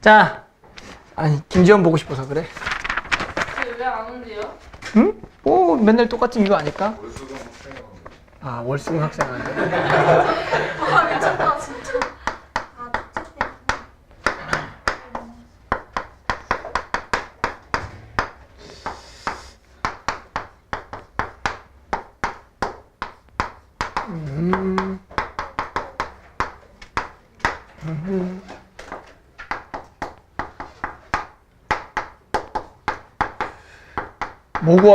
자, 아니 김지원 보고 싶어서 그래. 왜안 온대요? 응? 뭐 맨날 똑같은 이거 아닐까? 아 월수금 학생한테. 아 미쳤다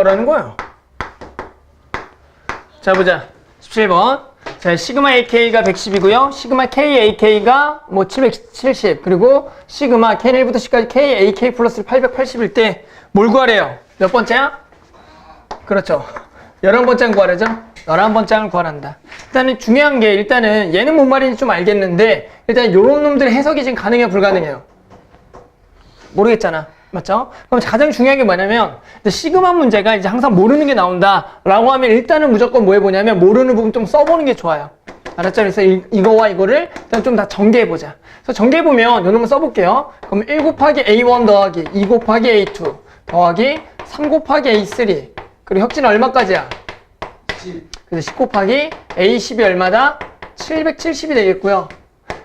뭐 구하라는 거야? 자 보자 17번 자 시그마 AK가 110이고요 시그마 KAK가 뭐 770 그리고 시그마 K1부터 10까지 KAK 플러스 880일 때 뭘 구하래요? 몇 번째야? 그렇죠 11번째 구하래죠? 11번째를 구하란다 일단은 중요한 게 일단은 얘는 뭔 말인지 좀 알겠는데 일단 요런 놈들의 해석이 지금 가능해요 불가능해요? 모르겠잖아. 맞죠? 그럼 가장 중요한 게 뭐냐면 시그마 문제가 이제 항상 모르는 게 나온다라고 하면 일단은 무조건 뭐 해보냐면 모르는 부분 좀 써보는 게 좋아요. 알았죠? 그래서 이, 이거와 이거를 일단 좀다 정리해보자. 그래서 정리해보면 요 놈을 써볼게요. 그럼 1 곱하기 A1 더하기 2 곱하기 A2 더하기 3 곱하기 A3 그리고 혁진은 얼마까지야? 그래서 10 곱하기 A10이 얼마다? 770이 되겠고요.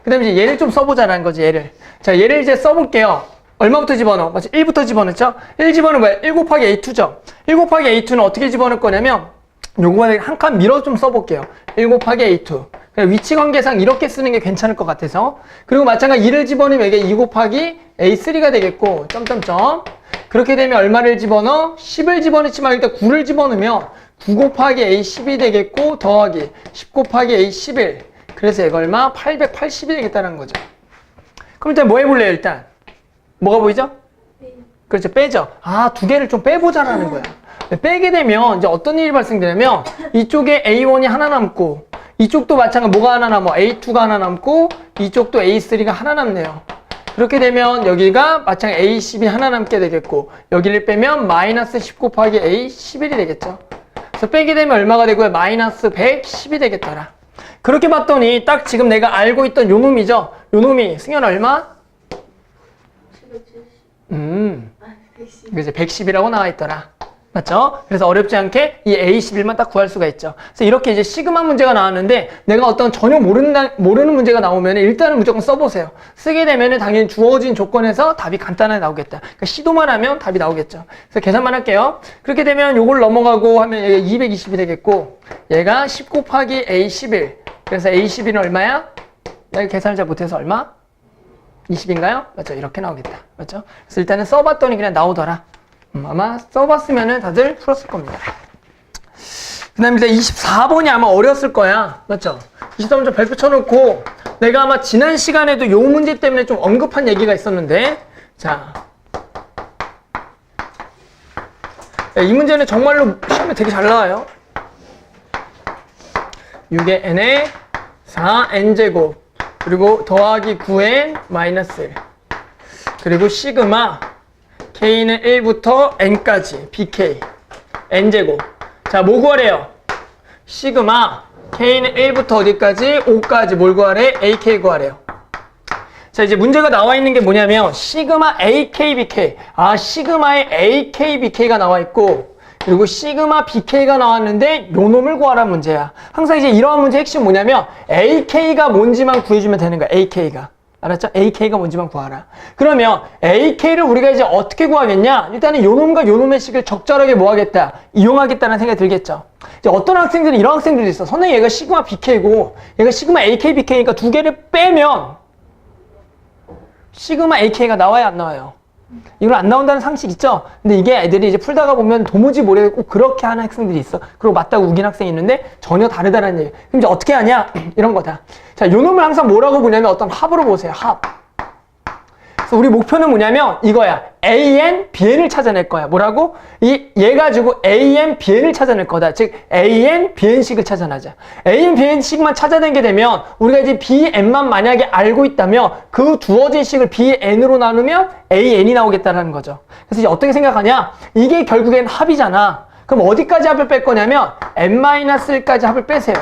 그 다음에 이제 얘를 좀 써보자라는 거지, 얘를. 자, 얘를 이제 써볼게요. 얼마부터 집어넣어? 맞지? 1부터 집어넣죠? 1 집어넣으면 뭐야? 1 곱하기 A2죠? 1 곱하기 A2는 어떻게 집어넣을 거냐면, 요거만 한칸 밀어 좀 써볼게요. 1 곱하기 A2. 그냥 위치 관계상 이렇게 쓰는 게 괜찮을 것 같아서. 그리고 마찬가지 2를 집어넣으면 이게 2 곱하기 A3가 되겠고, 점점점. 그렇게 되면 얼마를 집어넣어? 10을 집어넣지만 일단 9를 집어넣으면 9 곱하기 A10이 되겠고, 더하기 10 곱하기 A11. 그래서 이거 얼마? 880이 되겠다는 거죠. 그럼 일단 뭐 해볼래요, 일단? 뭐가 보이죠? 그렇죠, 빼죠. 아, 두 개를 좀 빼보자라는 거야. 빼게 되면 이제 어떤 일이 발생되냐면 이쪽에 A1이 하나 남고 이쪽도 마찬가지 뭐가 하나 남아? A2가 하나 남고 이쪽도 A3가 하나 남네요. 그렇게 되면 여기가 마찬가지 A10이 하나 남게 되겠고 여기를 빼면 마이너스 10 곱하기 A11이 되겠죠. 그래서 빼게 되면 얼마가 되고요? 마이너스 110이 되겠더라. 그렇게 봤더니 딱 지금 내가 알고 있던 요 놈이죠. 요 놈이 승현 얼마? 770. 음. 아 110. 그래서 110이라고 나와 있더라. 맞죠? 그래서 어렵지 않게 이 A11만 딱 구할 수가 있죠. 그래서 이렇게 이제 시그마 문제가 나왔는데 내가 어떤 전혀 모르는, 모르는 문제가 나오면 일단은 무조건 써보세요. 쓰게 되면 당연히 주어진 조건에서 답이 간단하게 나오겠다. 그러니까 시도만 하면 답이 나오겠죠. 그래서 계산만 할게요. 그렇게 되면 요걸 넘어가고 하면 얘가 220이 되겠고 얘가 10 곱하기 A11. 그래서 A11은 얼마야? 내가 계산을 잘 못해서 얼마? 20인가요? 맞죠? 이렇게 나오겠다. 맞죠? 그래서 일단은 써봤더니 그냥 나오더라. 음, 아마 써봤으면은 다들 풀었을 겁니다. 그 다음에 24번이 아마 어렸을 거야. 맞죠? 23번 발표 쳐놓고 내가 아마 지난 시간에도 요 문제 때문에 좀 언급한 얘기가 있었는데 자. 야, 이 문제는 정말로 시험에 되게 잘 나와요. 6의 n에 4n제곱 그리고 더하기 9n 마이너스 1 그리고 시그마 k는 1부터 n까지 bk n제곱 자 뭐 구하래요? 시그마 k는 1부터 어디까지? 5까지 뭘 구하래? ak 구하래요 자 이제 문제가 나와 있는 게 뭐냐면 시그마 AK, BK 아 시그마에 AK, BK가 나와 있고 그리고 시그마 BK가 나왔는데 요 놈을 구하라 문제야. 항상 이제 이러한 문제 핵심 뭐냐면 AK가 뭔지만 구해주면 되는 거야 AK가. 알았죠? AK가 뭔지만 구하라. 그러면 AK를 우리가 이제 어떻게 구하겠냐? 일단은 요 놈과 요 놈의 식을 적절하게 뭐 하겠다 이용하겠다는 생각이 들겠죠. 이제 어떤 학생들은 이런 학생들이 있어. 선생님 얘가 시그마 BK고 얘가 시그마 AK, BK니까 두 개를 빼면 시그마 AK가 나와야 안 나와요. 이건 안 나온다는 상식 있죠? 근데 이게 애들이 이제 풀다가 보면 도무지 모르겠고 그렇게 하는 학생들이 있어. 그리고 맞다고 우긴 학생이 있는데 전혀 다르다는 얘기. 그럼 이제 어떻게 하냐? 이런 거다. 자, 요 놈을 항상 뭐라고 보냐면 어떤 합으로 보세요. 합. 우리 목표는 뭐냐면 이거야. AN, BN을 찾아낼 거야. 뭐라고? 이, 얘 가지고 AN, BN을 찾아낼 거다. 즉, AN, BN식을 찾아내자. AN, BN식만 찾아내게 되면 우리가 이제 BN만 만약에 알고 있다면 그 두어진 식을 BN으로 나누면 AN이 나오겠다는 거죠. 그래서 이제 어떻게 생각하냐? 이게 결국엔 합이잖아. 그럼 어디까지 합을 뺄 거냐면 n-1까지 합을 빼세요.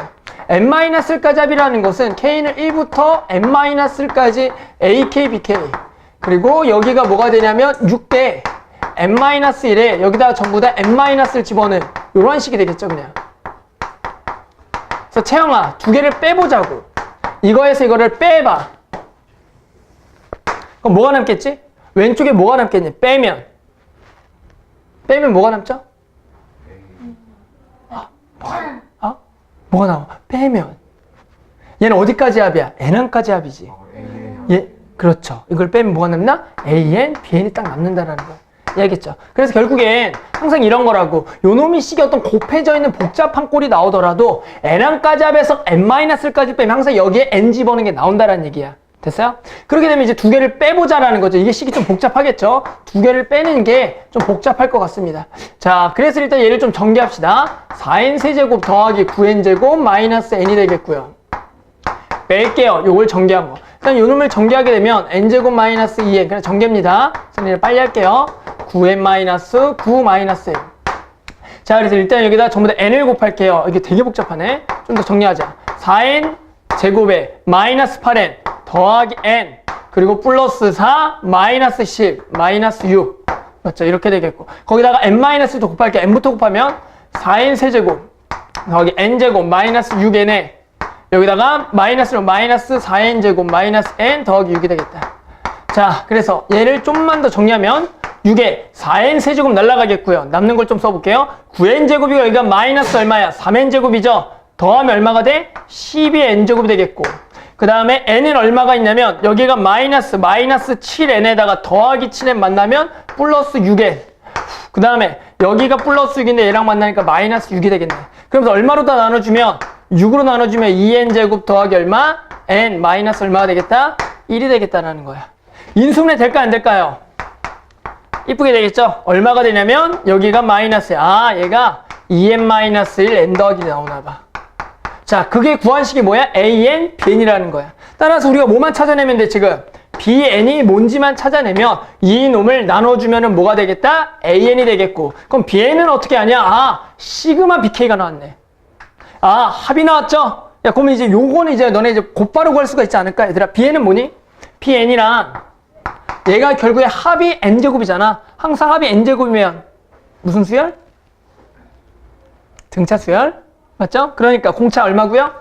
n-1까지 합이라는 것은 k는 1부터 n-1까지 ak, bk 그리고 여기가 뭐가 되냐면 6대 n-1에 여기다 전부 다 n-를 집어넣은 이런 식이 되겠죠 그냥 그래서 채영아 두 개를 빼보자고 이거에서 이거를 빼봐 그럼 뭐가 남겠지? 왼쪽에 뭐가 남겠니? 빼면 빼면 뭐가 남죠? 아? 뭐가 나와? 빼면 얘는 어디까지 합이야? n항까지 합이지 예, 그렇죠. 이걸 빼면 뭐가 남나? AN, BN이 딱 남는다라는 거. 이해겠죠? 그래서 결국엔 항상 이런 거라고 요 놈이 식이 어떤 곱해져 있는 복잡한 꼴이 나오더라도 n항까지 합해서 n-까지 빼면 항상 여기에 n 집어넣는 게 나온다라는 얘기야. 됐어요? 그렇게 되면 이제 두 개를 빼보자라는 거죠. 이게 식이 좀 복잡하겠죠? 두 개를 빼는 게 좀 복잡할 것 같습니다. 자, 그래서 일단 얘를 좀 정리합시다. 4n 세제곱 더하기 9n 제곱 마이너스 n이 되겠고요. 뺄게요. 요걸 정리한 거. 일단 요 놈을 정리하게 되면 n제곱 마이너스 2n 그냥 정리입니다. 선생님 빨리 할게요. 9n 마이너스 9 마이너스 n. 자 그래서 일단 여기다 전부 다 n을 곱할게요. 이게 되게 복잡하네. 좀 더 정리하자. 4n 제곱에 마이너스 8n 더하기 n 그리고 플러스 4 마이너스 10 마이너스 6 맞죠? 이렇게 되겠고 거기다가 n 마이너스도 곱할게요. n부터 곱하면 4n 세제곱 더하기 n제곱 마이너스 6n에 여기다가 마이너스로 마이너스 4n 제곱 마이너스 n 더하기 6이 되겠다. 자, 그래서 얘를 좀만 더 정리하면 6에 4n 세제곱 날라가겠고요. 남는 걸 좀 써볼게요. 9n 제곱이고 여기가 마이너스 얼마야? 3n 제곱이죠? 더하면 얼마가 돼? 12n 제곱이 되겠고 그 다음에 n은 얼마가 있냐면 여기가 마이너스 마이너스 7n에다가 더하기 7n 만나면 플러스 6n 그 다음에 여기가 플러스 6인데 얘랑 만나니까 마이너스 6이 되겠네. 그러면서 얼마로 다 나눠주면 6으로 나눠주면 2n 제곱 더하기 얼마? n 마이너스 얼마가 되겠다? 1이 되겠다라는 거야. 인수분해 될까 안 될까요? 이쁘게 되겠죠? 얼마가 되냐면 여기가 마이너스야. 아 얘가 2n 마이너스 1 n 더하기 나오나 봐. 자 그게 구한식이 뭐야? an, bn이라는 거야. 따라서 우리가 뭐만 찾아내면 돼 지금? bn이 뭔지만 찾아내면 이 놈을 나눠주면 은 뭐가 되겠다? an이 되겠고 그럼 bn은 어떻게 하냐? 아 시그마 bk가 나왔네. 아 합이 나왔죠? 야 그러면 이제 요거는 이제 너네 이제 곧바로 구할 수가 있지 않을까? 얘들아 bn은 뭐니? bn이랑 얘가 결국에 합이 n제곱이잖아. 항상 합이 n제곱이면 무슨 수열? 등차 수열? 맞죠? 그러니까 공차 얼마고요?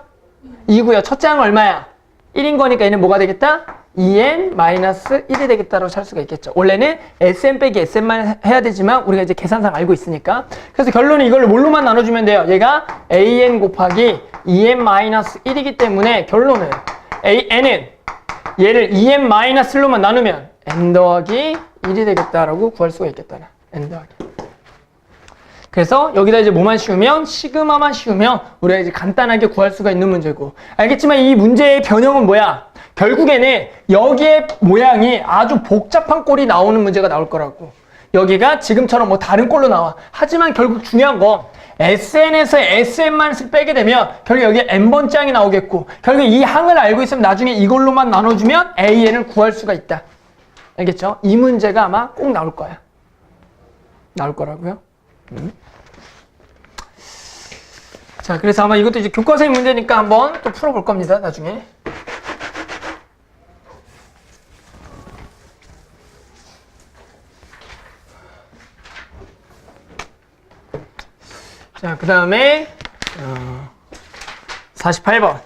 2고요. 첫째 항은 얼마야? 1인 거니까 얘는 뭐가 되겠다? 2n-1이 되겠다라고 할 수가 있겠죠. 원래는 sn 빼기 sn만 해야 되지만 우리가 이제 계산상 알고 있으니까. 그래서 결론은 이걸 뭘로만 나눠주면 돼요. 얘가 an 곱하기 2n-1이기 때문에 결론은 n은 얘를 2n-1로만 나누면 n 더하기 1이 되겠다라고 구할 수가 있겠다. n 더하기. 그래서 여기다 이제 뭐만 씌우면? 시그마만 씌우면 우리가 이제 간단하게 구할 수가 있는 문제고. 알겠지만 이 문제의 변형은 뭐야? 결국에는 여기에 모양이 아주 복잡한 꼴이 나오는 문제가 나올 거라고. 여기가 지금처럼 뭐 다른 꼴로 나와. 하지만 결국 중요한 건 SN에서 SN만 빼게 되면 결국 여기에 n번째 항이 나오겠고 결국 이 항을 알고 있으면 나중에 이걸로만 나눠주면 AN을 구할 수가 있다. 알겠죠? 이 문제가 아마 꼭 나올 거야. 나올 거라고요 음. 자, 그래서 아마 이것도 이제 교과서의 문제니까 한번 또 풀어볼 겁니다, 나중에. 자, 그 다음에, 어, 48번.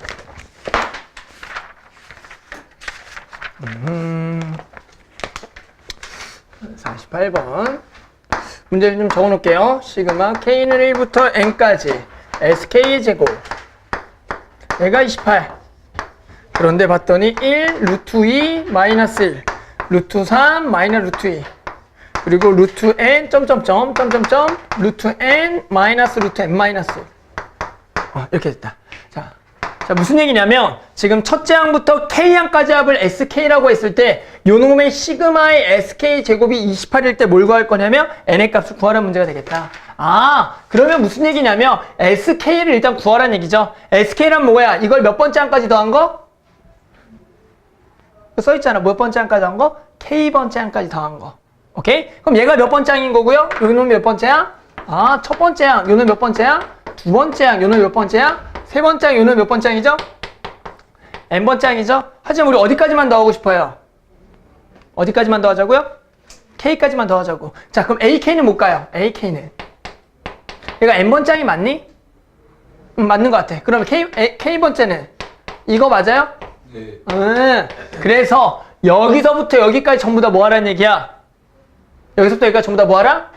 음, 48번. 문제를 좀 적어 놓을게요. 시그마 K는 1부터 N까지. SK 제곱. 얘가 28 그런데 봤더니 1 루트 2 마이너스 1 루트 3 마이너스 루트 2 그리고 루트 N 점점점 점점점 루트 N 마이너스 루트 N 마이너스 1 어, 이렇게 됐다. 자, 자, 무슨 얘기냐면, 지금 첫째 항부터 K항까지 합을 SK라고 했을 때, 요 놈의 시그마의 SK 제곱이 28일 때 뭘 구할 거냐면, N의 값을 구하라는 문제가 되겠다. 아, 그러면 무슨 얘기냐면, SK를 일단 구하라는 얘기죠. SK란 뭐야? 이걸 몇 번째 항까지 더한 거? 써있잖아. 몇 번째 항까지 더한 거? K번째 항까지 더한 거. 오케이? 그럼 얘가 몇 번째 항인 거고요? 요 놈이 몇 번째 항? 아, 첫 번째 항. 요놈 몇 번째 항? 두 번째 항. 요놈 몇 번째 항? 세 번째 항. 요놈 몇 번째 항이죠? n번째 항이죠? 하지만 우리 어디까지만 더하고 싶어요? 어디까지만 더하자고요? K까지만 더하자고. 자, 그럼 AK는 못 가요. AK는. 얘가 N번장이 맞니? 음, 맞는 것 같아. 그러면 K, A, K번째는 이거 맞아요? 네. 음, 그래서 여기서부터 여기까지 전부 다 뭐 하라는 얘기야? 여기서부터 여기까지 전부 다 뭐 하라?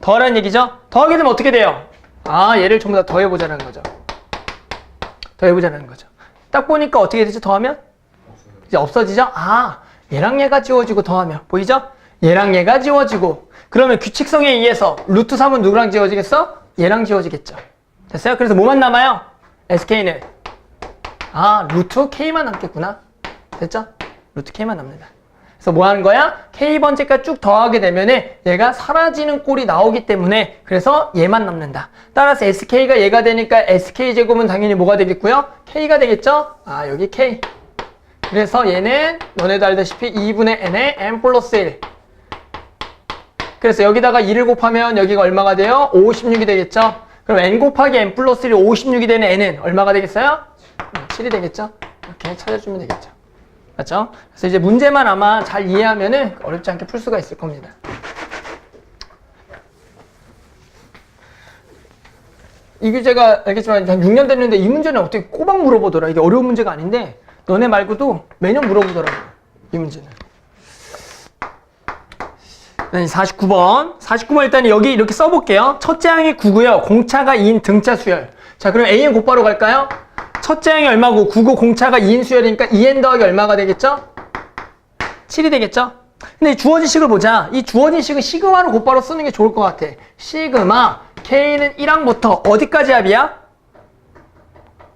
더하라는 얘기죠? 더하게 되면 어떻게 돼요? 아, 얘를 전부 다 더해보자는 거죠. 더해보자는 거죠. 딱 보니까 어떻게 되지? 더하면? 이제 없어지죠? 아, 얘랑 얘가 지워지고 더하면. 보이죠? 얘랑 얘가 지워지고. 그러면 규칙성에 의해서 루트 3은 누구랑 지워지겠어? 얘랑 지워지겠죠. 됐어요? 그래서 뭐만 남아요? SK는. 아, 루트 K만 남겠구나. 됐죠? 루트 K만 남는다. 그래서 뭐 하는 거야? K번째까지 쭉 더하게 되면은 얘가 사라지는 꼴이 나오기 때문에 그래서 얘만 남는다. 따라서 SK가 얘가 되니까 SK제곱은 당연히 뭐가 되겠고요? K가 되겠죠? 아, 여기 K. 그래서 얘는 너네도 알다시피 2분의 n에 n 플러스 1. 그래서 여기다가 2를 곱하면 여기가 얼마가 돼요? 56이 되겠죠? 그럼 n 곱하기 n 플러스 1이 56이 되는 n은 얼마가 되겠어요? 7이 되겠죠? 이렇게 찾아주면 되겠죠. 맞죠? 그래서 이제 문제만 아마 잘 이해하면은 어렵지 않게 풀 수가 있을 겁니다. 이 교재가 알겠지만 한 6년 됐는데 이 문제는 어떻게 꼬박 물어보더라. 이게 어려운 문제가 아닌데 너네 말고도 매년 물어보더라고. 이 문제는. 49번. 49번 일단 여기 이렇게 써볼게요. 첫째 항이 9고요. 공차가 2인 등차 수열. 자, 그럼 AN 곧바로 갈까요? 첫째 항이 얼마고 9고 공차가 2인 수열이니까 2N 더하기 얼마가 되겠죠? 7이 되겠죠? 근데 이 주어진 식을 보자. 이 주어진 식은 시그마로 곧바로 쓰는 게 좋을 것 같아. 시그마 K는 1항부터 어디까지 합이야?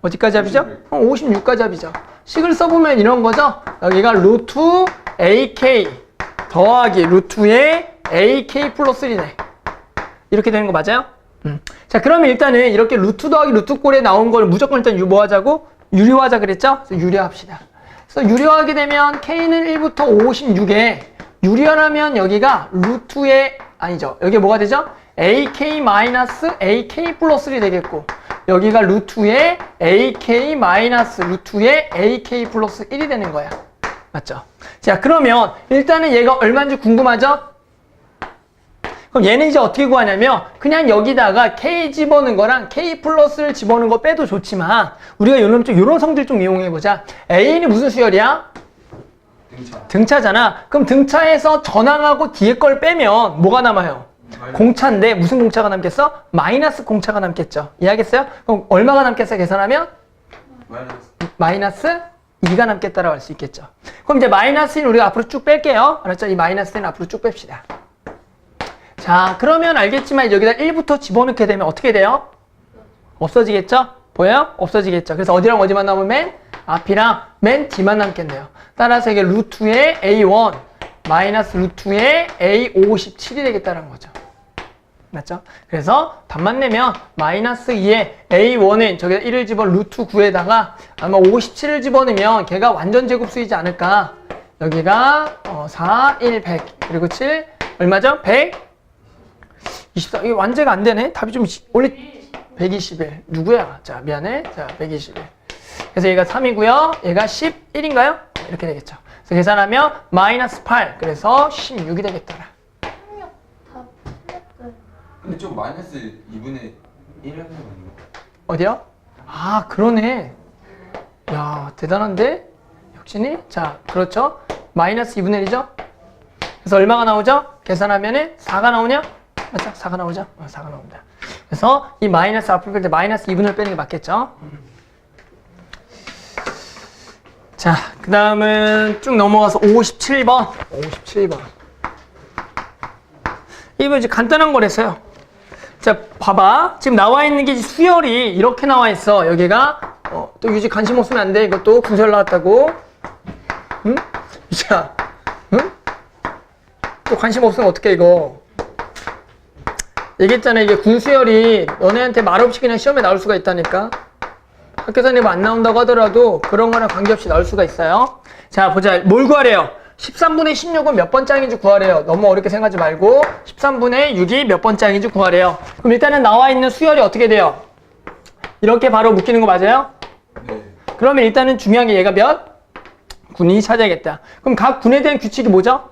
어디까지 합이죠? 어, 56까지 합이죠. 식을 써보면 이런 거죠. 여기가 루트 AK 더하기 루트의 AK 플러스 1이네. 이렇게 되는 거 맞아요? 음. 자, 그러면 일단은 이렇게 루트 더하기 루트 꼴에 나온 걸 무조건 일단 유, 뭐 하자고? 유리화하자 그랬죠? 그래서 유리화합시다. 그래서 유리화하게 되면 K는 1부터 56에 유리화라면 여기가 루트의 아니죠. 여기 뭐가 되죠? AK 마이너스 AK 플러스 1이 되겠고 여기가 루트의 AK 마이너스 루트의 AK 플러스 1이 되는 거야. 맞죠? 자, 그러면 일단은 얘가 얼마인지 궁금하죠? 그럼 얘는 이제 어떻게 구하냐면 그냥 여기다가 K 집어넣은 거랑 K 플러스를 집어넣은 거 빼도 좋지만 우리가 요런 좀 요런 성질 좀 이용해 보자. A는 무슨 수열이야? 등차. 등차잖아. 그럼 등차에서 전항하고 뒤에 걸 빼면 뭐가 남아요? 공차인데 무슨 공차가 남겠어? 마이너스 공차가 남겠죠. 이해하겠어요? 그럼 얼마가 남겠어 계산하면? 마이너스. 마이너스 2가 남겠다라고 할 수 있겠죠. 그럼 이제 마이너스는 우리가 앞으로 쭉 뺄게요. 알았죠? 이 마이너스는 앞으로 쭉 뺍시다. 자, 그러면 알겠지만 여기다 1부터 집어넣게 되면 어떻게 돼요? 없어지겠죠? 보여요? 없어지겠죠. 그래서 어디랑 어디만 남으면 맨 앞이랑 맨 뒤만 남겠네요. 따라서 이게 루트의 A1 마이너스 루트의 A57이 되겠다는 거죠. 맞죠? 그래서 답만 내면 마이너스 2에 A1은 저기다 1을 집어 루트 9에다가 아마 57을 집어넣으면 걔가 완전 제곱수이지 않을까. 여기가 어, 4, 1, 100 그리고 7 얼마죠? 100 24 이게 완제가 안 되네. 답이 좀 시- 원래 121 누구야? 자 미안해. 자 121. 그래서 얘가 3이고요. 얘가 11인가요? 이렇게 되겠죠. 그래서 계산하면 마이너스 8 그래서 16이 되겠더라. 근데 좀 마이너스 2분의 1 하는 거 아닌가? 어디요? 아 그러네. 야 대단한데? 혁진이? 자 그렇죠. 마이너스 2분의 1이죠? 그래서 얼마가 나오죠? 계산하면 은 4가 나오냐? 맞죠? 4가 나오죠? 어, 4가 나옵니다. 그래서 이 마이너스 앞으로 뺄때 마이너스 2분을 빼는 게 맞겠죠? 자, 그 다음은 쭉 넘어가서 57번. 57번. 이거 이제 간단한 거랬어요. 자, 봐봐. 지금 나와 있는 게 수열이 이렇게 나와 있어. 여기가 어, 또 유지 관심 없으면 안 돼. 이것도 분설 나왔다고. 응? 자, 응? 또 관심 없으면 어떡해 이거. 얘기했잖아. 이게 군수열이 너네한테 말없이 그냥 시험에 나올 수가 있다니까. 학교 선생님 안 나온다고 하더라도 그런 거랑 관계없이 나올 수가 있어요. 자, 보자. 뭘 구하래요? 13분의 16은 몇 번장인지 구하래요. 너무 어렵게 생각하지 말고 13분의 6이 몇 번장인지 구하래요. 그럼 일단은 나와 있는 수열이 어떻게 돼요? 이렇게 바로 묶이는 거 맞아요? 네. 그러면 일단은 중요한 게 얘가 몇? 군이 찾아야겠다. 그럼 각 군에 대한 규칙이 뭐죠?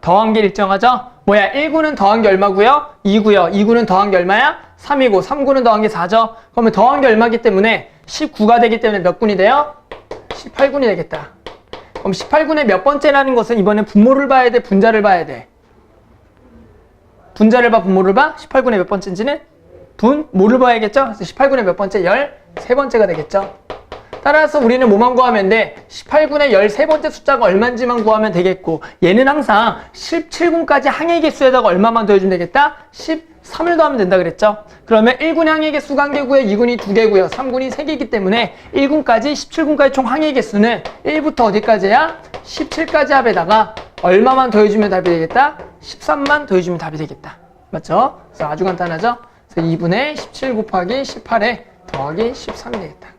더한 게 일정하죠? 뭐야? 1구는 더한 게 얼마고요? 2구요. 2구는 더한 게 얼마야? 3이고 3구는 더한 게 4죠? 그러면 더한 게 얼마기 때문에 19가 되기 때문에 몇 군이 돼요? 18군이 되겠다. 그럼 18군의 몇 번째라는 것은 이번에 분모를 봐야 돼? 분자를 봐야 돼? 분자를 봐? 분모를 봐? 18군의 몇 번째인지는? 분? 모를 봐야겠죠? 그래서 18군의 몇 번째? 13번째가 되겠죠? 따라서 우리는 뭐만 구하면 돼? 18군의 13번째 숫자가 얼마인지만 구하면 되겠고 얘는 항상 17군까지 항해 개수에다가 얼마만 더해주면 되겠다? 13을 더하면 된다 그랬죠? 그러면 1군의 항해 개수가 1개고요 2군이 2개고요 3군이 3개이기 때문에 1군까지 17군까지 총 항해 개수는 1부터 어디까지야? 17까지 합에다가 얼마만 더해주면 답이 되겠다? 13만 더해주면 답이 되겠다 맞죠? 그래서 아주 간단하죠? 그래서 2분의 17 곱하기 18에 더하기 13이 되겠다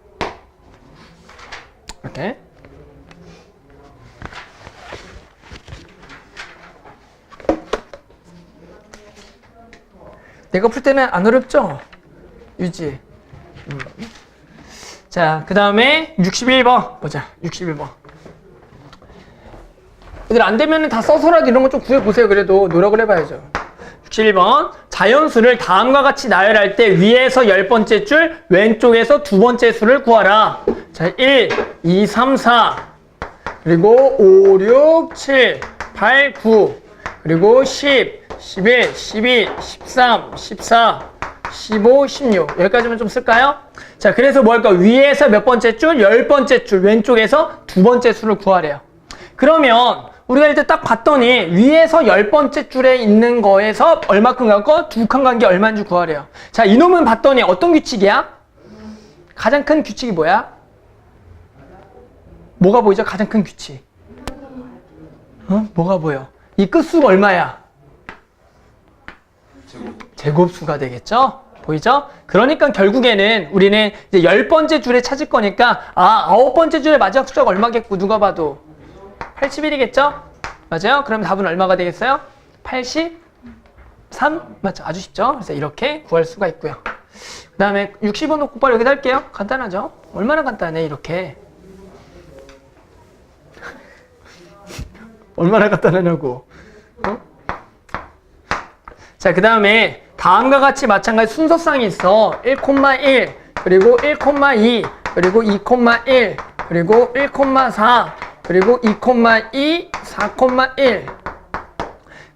이렇게 내가 풀 때는 안 어렵죠? 유지. 음. 자, 그 다음에 61번 보자. 61번. 애들 안 되면 다 써서라도 이런 거 좀 구해보세요. 그래도 노력을 해봐야죠. 61번. 자연수를 다음과 같이 나열할 때 위에서 열 번째 줄 왼쪽에서 두 번째 수를 구하라. 자 1, 2, 3, 4 그리고 5, 6, 7, 8, 9 그리고 10, 11, 12, 13, 14 15, 16 여기까지만 좀 쓸까요? 자 그래서 뭐 할까 위에서 몇 번째 줄? 열 번째 줄 왼쪽에서 두 번째 수를 구하래요 그러면 우리가 일단 딱 봤더니 위에서 열 번째 줄에 있는 거에서 얼마큼 갖고 두 칸 간 게 얼마인지 구하래요. 자, 이놈은 봤더니 어떤 규칙이야? 가장 큰 규칙이 뭐야? 뭐가 보이죠? 가장 큰 규칙. 어? 뭐가 보여? 이 끝수가 얼마야? 제곱 제곱 수가 되겠죠? 보이죠? 그러니까 결국에는 우리는 이제 열 번째 줄에 찾을 거니까 아 아홉 번째 줄의 마지막 숫자가 얼마겠고 누가 봐도 81이겠죠? 맞아요? 그럼 답은 얼마가 되겠어요? 83? 맞죠? 아주 쉽죠? 그래서 이렇게 구할 수가 있고요. 그 다음에 60원 놓고 빨리 여기다 할게요. 간단하죠? 얼마나 간단해 이렇게. 얼마나 간단하냐고. 어? 자, 그 다음에 다음과 같이 마찬가지 순서상이 있어. 1,1 그리고 1,2 그리고 2,1 그리고 1,4 그리고 2,2 4,1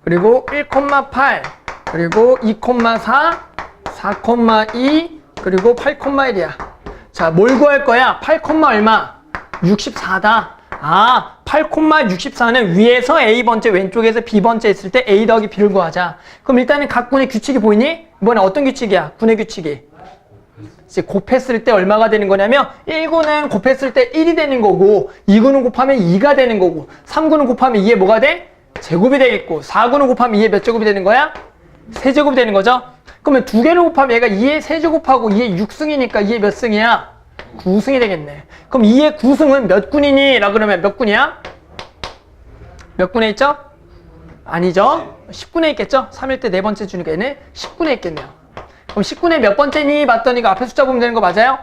그리고 1,8 그리고 2,4 4,2 그리고 8,1이야. 자, 뭘 구할 거야? 8, 얼마? 64다. 아, 8,64는 위에서 A번째, 왼쪽에서 B번째 있을 때 A 더하기 B를 구하자. 그럼 일단은 각 군의 규칙이 보이니? 이번에 어떤 규칙이야? 군의 규칙이. 이제 곱했을 때 얼마가 되는 거냐면 1구는 곱했을 때 1이 되는 거고 2구는 곱하면 2가 되는 거고 3구는 곱하면 2에 뭐가 돼? 제곱이 되겠고 4구는 곱하면 2에 몇 제곱이 되는 거야? 세제곱이 되는 거죠? 그러면 두 개를 곱하면 얘가 2의 세제곱하고 2의 6승이니까 2의 몇 승이야? 9승이 되겠네. 그럼 2의 9승은 몇 군이니? 라 그러면 몇 군이야? 몇 군에 있죠? 아니죠? 10군에 있겠죠? 3일 때 네 번째 주니까 얘는 10군에 있겠네요. 그럼 10군에 몇 번째니? 봤더니 그 앞에 숫자 보면 되는 거 맞아요?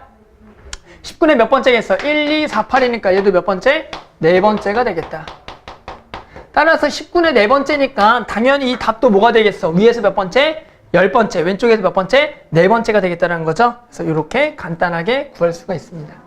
10군에 몇 번째겠어? 1, 2, 4, 8이니까 얘도 몇 번째? 네 번째가 되겠다. 따라서 10군의 네 번째니까 당연히 이 답도 뭐가 되겠어? 위에서 몇 번째? 열 번째, 왼쪽에서 몇 번째? 네 번째가 되겠다는 거죠. 그래서 이렇게 간단하게 구할 수가 있습니다.